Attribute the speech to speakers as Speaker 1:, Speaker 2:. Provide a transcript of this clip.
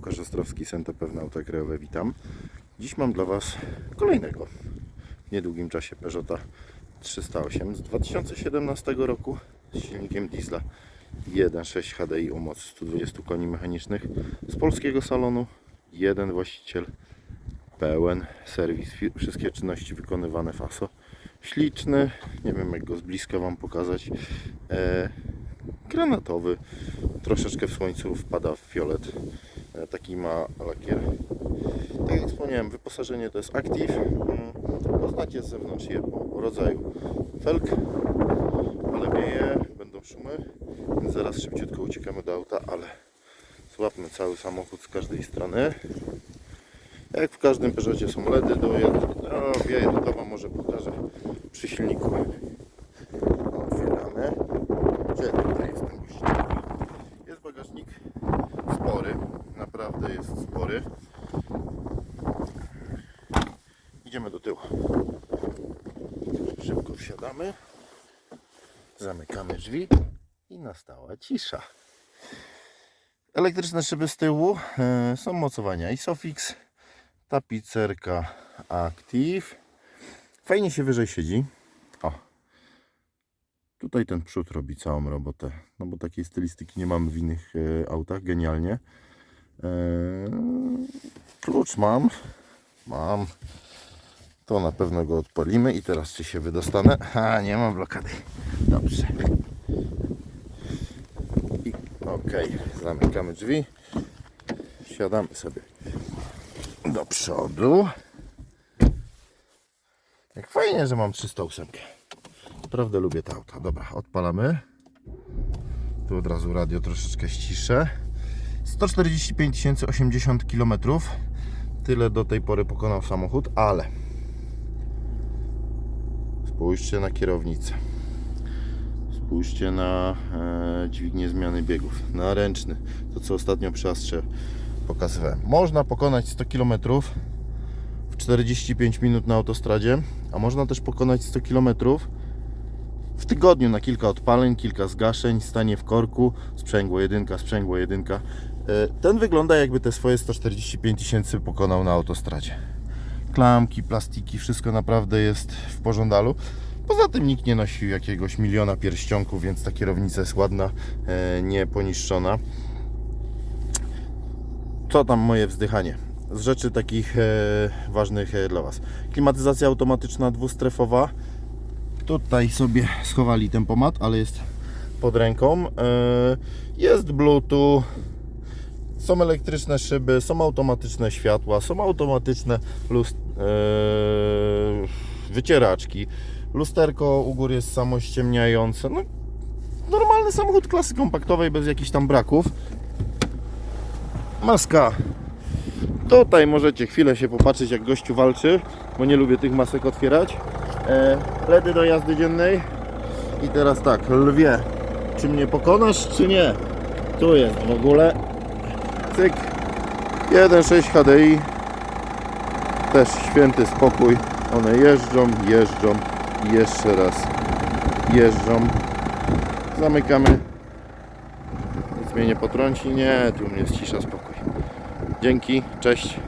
Speaker 1: Łukasz Ostrowski, Sente Pewne Auta Krajowe, witam. Dziś mam dla Was kolejnego w niedługim czasie Peugeota 308 z 2017 roku z silnikiem diesla 1.6 HDI o mocy 120 koni mechanicznych z polskiego salonu. Jeden właściciel, pełen serwis, wszystkie czynności wykonywane FASO. Śliczny, nie wiem jak go z bliska Wam pokazać. E, granatowy, troszeczkę w słońcu wpada w fiolet. E, Taki ma lakier. Tak jak wspomniałem, wyposażenie to jest Active. Mm, Oznacie z zewnątrz je po rodzaju felg, ale będą szumy, więc zaraz szybciutko uciekamy do auta, ale złapmy cały samochód z każdej strony. Jak w każdym Peugeotie są LEDy do jazdy. No, wieje, to Wam może pokażę przy silniku. Otwieramy. Gdzie tutaj jest ten guzik? Jest bagażnik spory, naprawdę Idziemy do tyłu. Szybko wsiadamy. Zamykamy drzwi i nastała cisza. Elektryczne szyby z tyłu e, są mocowania Isofix, tapicerka Active. Fajnie się wyżej siedzi. O, Tutaj ten przód robi całą robotę. No bo takiej stylistyki nie mamy w innych e, autach. Genialnie. E, klucz mam. Mam. To na pewno go odpalimy i teraz czy się wydostanę? Ha, nie mam blokady. Dobrze. I ok, zamykamy drzwi. Siadamy sobie do przodu. Jak fajnie, że mam 308. Naprawdę lubię te auta. Dobra, odpalamy. Tu od razu radio troszeczkę ściszę. 145 080 km. Tyle do tej pory pokonał samochód, ale spójrzcie na kierownicę. Spójrzcie na e, dźwignię zmiany biegów. Na ręczny. To co ostatnio przy Astrze pokazywałem. Można pokonać 100 km w 45 minut na autostradzie, a można też pokonać 100 km w tygodniu na kilka odpaleń, kilka zgaszeń, stanie w korku, sprzęgło jedynka, sprzęgło jedynka. E, Ten wygląda jakby te swoje 145 tysięcy pokonał na autostradzie. Klamki, plastiki, wszystko naprawdę jest w pożądalu. Poza tym nikt nie nosił jakiegoś miliona pierścionków, więc ta kierownica jest ładna, e, nie poniszczona. Co tam moje wzdychanie? Z rzeczy takich e, ważnych dla Was. Klimatyzacja automatyczna dwustrefowa. Tutaj sobie schowali tempomat, ale jest pod ręką. Jest Bluetooth. Są elektryczne szyby, są automatyczne światła, są automatyczne lust- e, wycieraczki. Lusterko u góry jest samościemniające. No, normalny samochód klasy kompaktowej bez jakichś tam braków. Maska. Tutaj możecie chwilę się popatrzeć jak gościu walczy, bo nie lubię tych masek otwierać. E, LEDy do jazdy dziennej. I teraz tak, lwie. Czy mnie pokonasz, czy nie? Tu jest w ogóle. Cyk. 1.6 HDI. Też święty spokój. One jeżdżą, jeżdżą i jeszcze raz jeżdżą. Zamykamy. Nic mnie nie potrąci. Nie, tu mnie jest cisza, spokój. Dzięki, cześć.